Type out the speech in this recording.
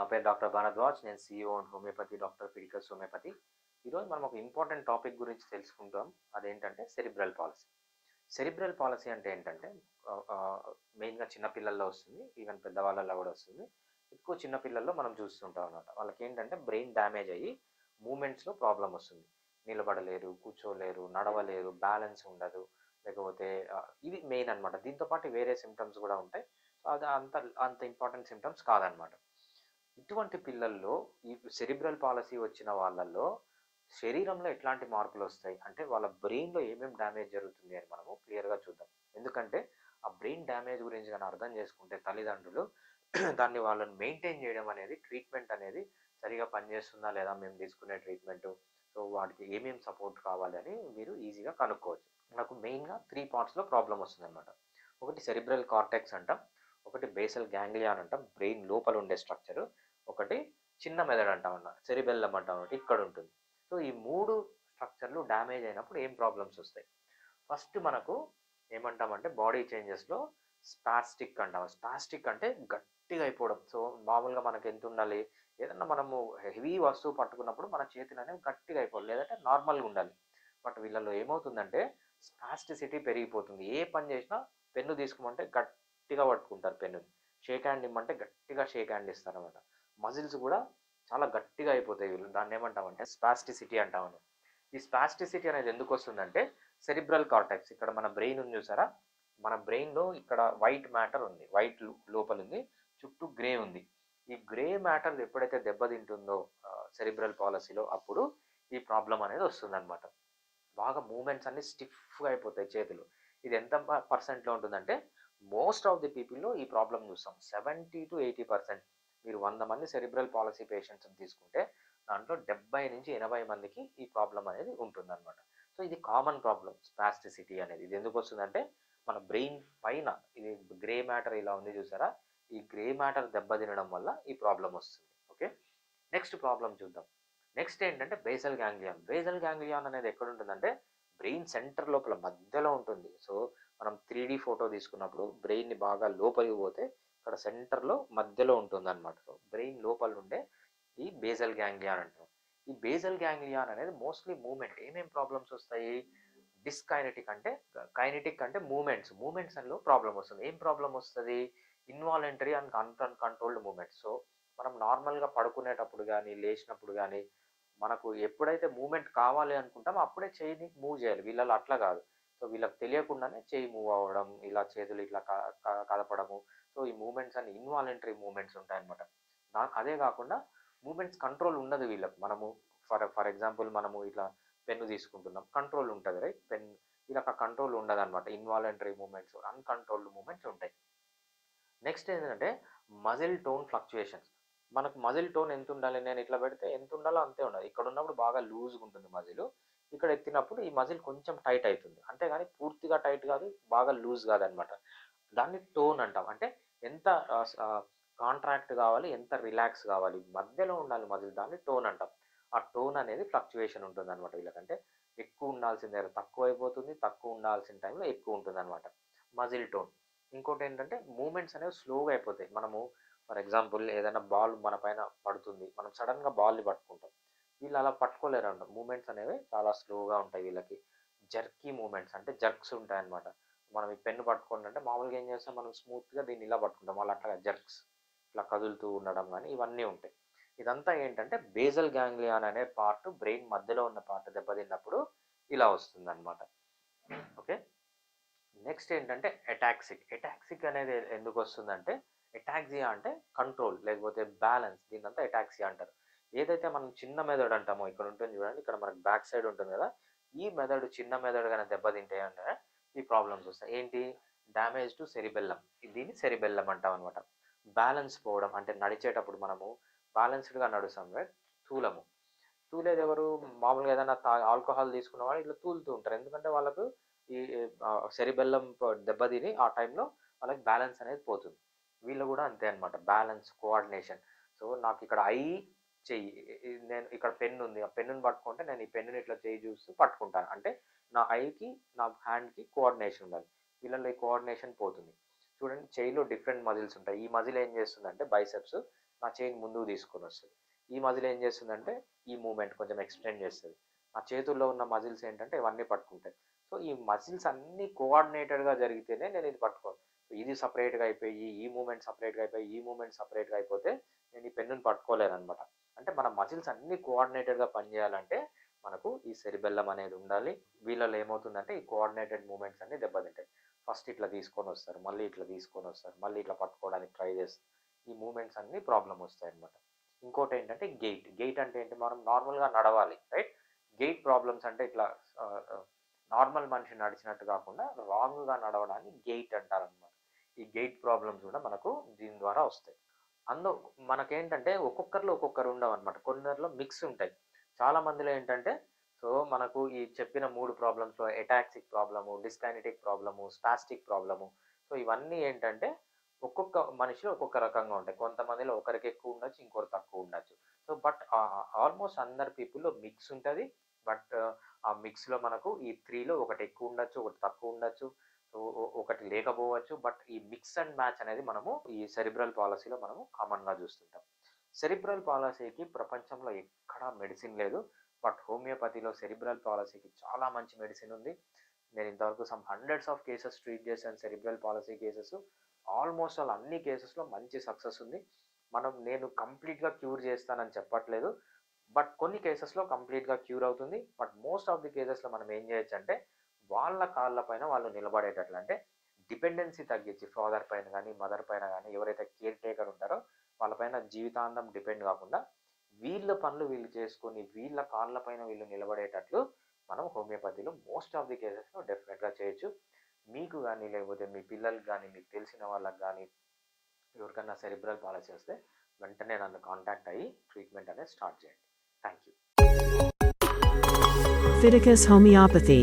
నా పేరు డాక్టర్ భారద్వాజ్ నేను సిఇఓ అండ్ హోమియోపతి డాక్టర్ ఫిడికల్స్ హోమియోపతి. ఈరోజు మనం ఒక ఇంపార్టెంట్ టాపిక్ గురించి తెలుసుకుంటాం. అదేంటంటే సెరిబ్రల్ పాలసీ. సెరిబ్రల్ పాలసీ అంటే ఏంటంటే మెయిన్గా చిన్నపిల్లల్లో వస్తుంది ఈవెన్ పెద్దవాళ్ళల్లో కూడా వస్తుంది. ఎక్కువ చిన్నపిల్లల్లో మనం చూస్తుంటాం అనమాట వాళ్ళకి ఏంటంటే బ్రెయిన్ డ్యామేజ్ అయ్యి మూమెంట్స్లో ప్రాబ్లం వస్తుంది. నిలబడలేరు కూర్చోలేరు నడవలేరు బ్యాలెన్స్ ఉండదు. లేకపోతే ఇది ఇవి మెయిన్ అనమాట దీంతో పాటు వేరే సిమ్టమ్స్ కూడా ఉంటాయి. సో అది అంత అంత ఇంపార్టెంట్ సిమ్టమ్స్ కాదనమాట ఇటువంటి పిల్లల్లో ఈ సెరిబ్రల్ పాలసీ వచ్చిన వాళ్ళల్లో శరీరంలో ఎట్లాంటి మార్పులు వస్తాయి అంటే వాళ్ళ బ్రెయిన్లో ఏమేమి డ్యామేజ్ జరుగుతుంది అని మనము క్లియర్గా చూద్దాం. ఎందుకంటే ఆ బ్రెయిన్ డ్యామేజ్ గురించి కానీ అర్థం చేసుకుంటే తల్లిదండ్రులు దాన్ని వాళ్ళని మెయింటైన్ చేయడం అనేది ట్రీట్మెంట్ అనేది సరిగా పనిచేస్తుందా లేదా మేము తీసుకునే ట్రీట్మెంట్? సో వాటికి ఏమేమి సపోర్ట్ కావాలి అని మీరు ఈజీగా కనుక్కోవచ్చు. నాకు మెయిన్గా త్రీ పార్ట్స్లో ప్రాబ్లం వస్తుంది అనమాట ఒకటి సెరిబ్రల్ కార్టెక్స్ అంటాం. ఒకటి బేసల్ గ్యాంగ్లియాన్ అంటాం. బ్రెయిన్ లోపల ఉండే స్ట్రక్చర్ ఒకటి చిన్న మెదడు అంటాం అన్న. సెరిబెల్లం అంటాం అన్నమాట ఇక్కడ ఉంటుంది. సో ఈ మూడు స్ట్రక్చర్లు డ్యామేజ్ అయినప్పుడు ఏం ప్రాబ్లమ్స్ వస్తాయి? ఫస్ట్ మనకు ఏమంటామంటే బాడీ చేంజెస్లో స్పాస్టిక్ అంటాం. స్పాస్టిక్ అంటే గట్టిగా అయిపోవడం. సో మామూలుగా మనకి ఎంత ఉండాలి? ఏదన్నా మనము హెవీ వస్తువు పట్టుకున్నప్పుడు మన చేతులు అనేవి గట్టిగా అయిపోవాలి. లేదంటే నార్మల్గా ఉండాలి. బట్ వీళ్ళలో ఏమవుతుందంటే స్పాస్టిసిటీ పెరిగిపోతుంది. ఏ పని చేసినా పెన్ను తీసుకోమంటే గట్టిగా పట్టుకుంటారు పెన్నుని షేక్ హ్యాండ్ ఇమ్మంటే గట్టిగా షేక్ హ్యాండ్ ఇస్తారు అనమాట మజిల్స్ కూడా చాలా గట్టిగా అయిపోతాయి వీళ్ళు. దాన్ని ఏమంటామంటే స్పాస్టిసిటీ అంటామని. ఈ స్పాస్టిసిటీ అనేది ఎందుకు వస్తుందంటే సెరిబ్రల్ కార్టెక్స్. ఇక్కడ మన బ్రెయిన్ ఉంది చూసారా? మన బ్రెయిన్లో ఇక్కడ వైట్ మ్యాటర్ ఉంది. వైట్ లోపల ఉంది. చుట్టూ గ్రే ఉంది. ఈ గ్రే మ్యాటర్ ఎప్పుడైతే దెబ్బతింటుందో సెరిబ్రల్ పాలసీలో అప్పుడు ఈ ప్రాబ్లం అనేది వస్తుందన్నమాట. బాగా మూమెంట్స్ అన్ని స్టిఫ్గా అయిపోతాయి చేతులు. ఇది ఎంత పర్సెంట్లో ఉంటుందంటే మోస్ట్ ఆఫ్ ది పీపుల్లో ఈ ప్రాబ్లం చూస్తాం. సెవెంటీ టు ఎయిటీ పర్సెంట్ మీరు వంద మంది సెరిబ్రల్ పాలసీ పేషెంట్స్ని తీసుకుంటే దాంట్లో డెబ్బై నుంచి ఎనభై మందికి ఈ ప్రాబ్లం అనేది ఉంటుందన్నమాట. సో ఇది కామన్ ప్రాబ్లం స్పాస్టిసిటీ అనేది. ఇది ఎందుకు వస్తుందంటే మన బ్రెయిన్ పైన ఇది గ్రే మ్యాటర్ ఇలా ఉంది చూసారా? ఈ గ్రే మ్యాటర్ దెబ్బతినడం వల్ల ఈ ప్రాబ్లం వస్తుంది. ఓకే? నెక్స్ట్ ప్రాబ్లం చూద్దాం. నెక్స్ట్ ఏంటంటే బేసల్ గ్యాంగ్లియాన్. బేసల్ గ్యాంగ్లియాన్ అనేది ఎక్కడ ఉంటుందంటే బ్రెయిన్ సెంటర్ లోపల మధ్యలో ఉంటుంది. సో మనం త్రీ డి ఫోటో తీసుకున్నప్పుడు బ్రెయిన్ని బాగా లోపలికి పోతే ఇక్కడ సెంటర్లో మధ్యలో ఉంటుంది అనమాట సో బ్రెయిన్ లోపల ఉండే ఈ బేజల్ గ్యాంగ్లియాన్ అంటాం ఈ బేజల్ గ్యాంగ్లియాన్ అనేది మోస్ట్లీ మూమెంట్ ఏమేం ప్రాబ్లమ్స్ వస్తాయి? డిస్కైనెటిక్ అంటే కైనెటిక్ అంటే మూమెంట్స్. మూమెంట్స్ అనిలో ప్రాబ్లం వస్తుంది. ఏం ప్రాబ్లం వస్తుంది? Involuntary and uncontrolled movements. So మనం నార్మల్గా పడుకునేటప్పుడు కానీ లేచినప్పుడు కానీ మనకు ఎప్పుడైతే మూమెంట్ కావాలి అనుకుంటామో అప్పుడే చేయిని మూవ్ చేయాలి. వీళ్ళలో అట్లా కాదు. సో వీళ్ళకి తెలియకుండానే చేయి మూవ్ అవ్వడం ఇలా చేతులు ఇట్లా క- కదపడము సో ఈ మూమెంట్స్ అన్ని ఇన్వాలంటరీ మూమెంట్స్ ఉంటాయన్నమాట. దా అదే కాకుండా మూమెంట్స్ కంట్రోల్ ఉండదు వీళ్ళకి. మనము ఫర్ ఫర్ ఎగ్జాంపుల్ మనము ఇట్లా పెన్ను తీసుకుంటున్నాం. కంట్రోల్ ఉంటుంది రైట్ పెన్ వీళ్ళకి ఆ కంట్రోల్ ఉండదు అనమాట ఇన్వాలంటరీ మూమెంట్స్ అన్కంట్రోల్డ్ మూమెంట్స్ ఉంటాయి. నెక్స్ట్ ఏంటంటే మజిల్ టోన్ ఫ్లక్చుయేషన్స్ మనకు మజిల్ టోన్ ఎంత ఉండాలి? నేను ఇట్లా పెడితే ఎంత ఉండాలో అంతే ఉండాలి. ఇక్కడ ఉన్నప్పుడు బాగా లూజ్గా ఉంటుంది మజిల్ ఇక్కడ ఎత్తినప్పుడు ఈ మజిల్ కొంచెం టైట్ అవుతుంది అంతేగాని పూర్తిగా టైట్ కాదు బాగా లూజ్ కాదనమాట. దాన్ని టోన్ అంటాం. అంటే ఎంత కాంట్రాక్ట్ కావాలి ఎంత రిలాక్స్ కావాలి మధ్యలో ఉండాలి మజిల్ దాన్ని టోన్ అంటాం. ఆ టోన్ అనేది ఫ్లక్చువేషన్ ఉంటుంది అనమాట వీళ్ళకంటే. ఎక్కువ ఉండాల్సిన దగ్గర తక్కువ అయిపోతుంది తక్కువ ఉండాల్సిన టైంలో ఎక్కువ ఉంటుంది అనమాట మజిల్ టోన్. ఇంకోటి ఏంటంటే మూమెంట్స్ అనేవి స్లోగా అయిపోతాయి. మనము ఫర్ ఎగ్జాంపుల్ ఏదైనా బాల్ మన పైన పడుతుంది. మనం సడన్గా బాల్ని పట్టుకుంటాం. వీళ్ళు అలా పట్టుకోలేరు అంట మూమెంట్స్ అనేవి చాలా స్లోగా ఉంటాయి వీళ్ళకి. జర్కీ మూమెంట్స్ అంటే జర్క్స్ ఉంటాయి అనమాట మనం ఈ పెన్ను పట్టుకోండి అంటే మామూలుగా ఏం చేస్తాం? మనం స్మూత్గా దీన్ని ఇలా పట్టుకుంటాం. వాళ్ళు అట్లా జర్క్స్ ఇట్లా కదులుతూ ఉండడం కానీ ఇవన్నీ ఉంటాయి. ఇదంతా ఏంటంటే బేజల్ గ్యాంగ్లియాన్ అనే పార్ట్ బ్రెయిన్ మధ్యలో ఉన్న పార్ట్ దెబ్బతిన్నప్పుడు ఇలా వస్తుంది అనమాట ఓకే? నెక్స్ట్ ఏంటంటే ఎటాక్సిక్ ఎటాక్సిక్ అనేది ఎందుకు వస్తుందంటే ఎటాక్సియా అంటే కంట్రోల్ లేకపోతే బ్యాలెన్స్. దీన్నంతా ఎటాక్సియా అంటారు. ఏదైతే మనం చిన్న మెదడు అంటామో ఇక్కడ ఉంటుంది చూడండి ఇక్కడ మనకు బ్యాక్ సైడ్ ఉంటుంది కదా ఈ మెదడు చిన్న మెదడు కానీ దెబ్బతింటే అంటే ఈ ప్రాబ్లమ్స్ వస్తాయి. ఏంటి? Damage to cerebellum. దీన్ని సెరిబెల్లం అంటాం అనమాట బ్యాలెన్స్ పోవడం అంటే నడిచేటప్పుడు మనము బ్యాలెన్స్డ్గా నడుస్తాం రైట్ తూలము. తూలేది ఎవరు? మామూలుగా ఏదైనా తా ఆల్కహాల్ తీసుకున్న వాళ్ళు ఇట్లా తూలుతూ ఉంటారు. ఎందుకంటే వాళ్ళకు ఈ సెరిబెల్లం దెబ్బతిని ఆ టైంలో వాళ్ళకి బ్యాలెన్స్ అనేది పోతుంది. వీళ్ళు కూడా అంతే అనమాట బ్యాలెన్స్ కోఆర్డినేషన్. సో నాకు ఇక్కడ ఐ చెయ్యి. నేను ఇక్కడ పెన్ ఉంది ఆ పెన్నుని పట్టుకుంటే నేను ఈ పెన్నుని ఇట్లా చేయి చూస్తూ పట్టుకుంటాను. అంటే నా ఐకి నా హ్యాండ్కి కోఆర్డినేషన్ ఉండాలి. వీళ్ళలో ఈ కోఆర్డినేషన్ పోతుంది. చూడండి చేయిలో డిఫరెంట్ మజిల్స్ ఉంటాయి. ఈ మజిల్ ఏం చేస్తుందంటే బైసెప్స్ నా చేయిని ముందుకు తీసుకొని వస్తుంది. ఈ మజిల్ ఏం చేస్తుందంటే ఈ మూమెంట్ కొంచెం ఎక్స్టెండ్ చేస్తుంది. నా చేతుల్లో ఉన్న మజిల్స్ ఏంటంటే ఇవన్నీ పట్టుకుంటాయి. సో ఈ మజిల్స్ అన్నీ కోఆర్డినేటెడ్గా జరిగితేనే నేను ఇది పట్టుకోను. ఇది సపరేట్గా అయిపోయి ఈ మూమెంట్ సపరేట్గా అయిపోయి ఈ మూమెంట్ సపరేట్గా అయిపోతే నేను ఈ పెన్నుని పట్టుకోలేను అనమాట అంటే మన మజిల్స్ అన్ని కోఆర్డినేటెడ్గా పనిచేయాలంటే మనకు ఈ సెరిబెల్లం అనేది ఉండాలి. వీళ్ళలో ఏమవుతుందంటే ఈ కోఆర్డినేటెడ్ మూమెంట్స్ అన్ని దెబ్బతింటాయి. ఫస్ట్ ఇట్లా తీసుకొని వస్తారు మళ్ళీ ఇట్లా తీసుకొని వస్తారు మళ్ళీ ఇట్లా పట్టుకోవడానికి ట్రై చేస్తారు. ఈ మూమెంట్స్ అన్ని ప్రాబ్లం వస్తాయి అనమాట ఇంకోటి ఏంటంటే గెయిట్ గెయిట్ అంటే ఏంటి? మనం నార్మల్గా నడవాలి రైట్ గెయిట్ ప్రాబ్లమ్స్ అంటే ఇట్లా నార్మల్ మనిషి నడిచినట్టు కాకుండా రాంగ్గా నడవడాన్ని గెయిట్ అంటారు అనమాట ఈ గెయిట్ ప్రాబ్లమ్స్ కూడా మనకు దీని ద్వారా వస్తాయి. అందు మనకేంటంటే ఒక్కొక్కరిలో ఒక్కొక్కరు ఉండవు అనమాట కొందరిలో మిక్స్ ఉంటాయి. చాలా మందిలో ఏంటంటే సో మనకు ఈ చెప్పిన మూడు ప్రాబ్లమ్స్లో ataxic problem dyskinetic problem spastic problem. So ఇవన్నీ ఏంటంటే ఒక్కొక్క మనిషిలో ఒక్కొక్క రకంగా ఉంటాయి. కొంతమందిలో ఒకరికి ఎక్కువ ఉండొచ్చు ఇంకొకరు తక్కువ ఉండొచ్చు. సో బట్ ఆల్మోస్ట్ అందరి పీపుల్లో మిక్స్ ఉంటుంది. బట్ ఆ మిక్స్లో మనకు ఈ త్రీలో ఒకటి ఎక్కువ ఉండొచ్చు ఒకటి తక్కువ ఉండొచ్చు. సో ఒకటి లేకపోవచ్చు. బట్ ఈ మిక్స్ అండ్ మ్యాచ్ అనేది మనము ఈ సెరిబ్రల్ పాలసీలో మనము కామన్గా చూస్తుంటాం. సెరిబ్రల్ పాలసీకి ప్రపంచంలో ఎక్కడా మెడిసిన్ లేదు. బట్ హోమియోపతిలో సెరిబ్రల్ పాలసీకి చాలా మంచి మెడిసిన్ ఉంది. నేను ఇంతవరకు some hundreds of cases treat చేశాను cerebral palsy cases. Almost all అన్ని కేసెస్లో మంచి సక్సెస్ ఉంది. మనం నేను కంప్లీట్గా క్యూర్ చేస్తానని చెప్పట్లేదు. బట్ కొన్ని కేసెస్లో కంప్లీట్గా క్యూర్ అవుతుంది. బట్ మోస్ట్ ఆఫ్ ది కేసెస్లో మనం ఏం చేయొచ్చు అంటే వాళ్ళ కాళ్ళ పైన వాళ్ళు నిలబడేటట్లు. అంటే డిపెండెన్సీ తగ్గించి ఫాదర్ పైన కానీ మదర్ పైన కానీ ఎవరైతే కేర్ టేకర్ ఉంటారో వాళ్ళపైన జీవితాంతం డిపెండ్ కాకుండా వీళ్ళ పనులు వీళ్ళు చేసుకొని వీళ్ళ కాళ్ళ పైన వీళ్ళు నిలబడేటట్లు మనం హోమియోపతిలో మోస్ట్ ఆఫ్ ది కేసెస్లో డెఫినెట్గా చేయొచ్చు. మీకు కానీ లేకపోతే మీ పిల్లలకు కానీ మీకు తెలిసిన వాళ్ళకి కానీ ఎవరికన్నా సెరిబ్రల్ పాలసీ వస్తే వెంటనే నన్ను కాంటాక్ట్ అయ్యి ట్రీట్మెంట్ అనేది స్టార్ట్ చేయండి. Thank you Fiticus Homeopathy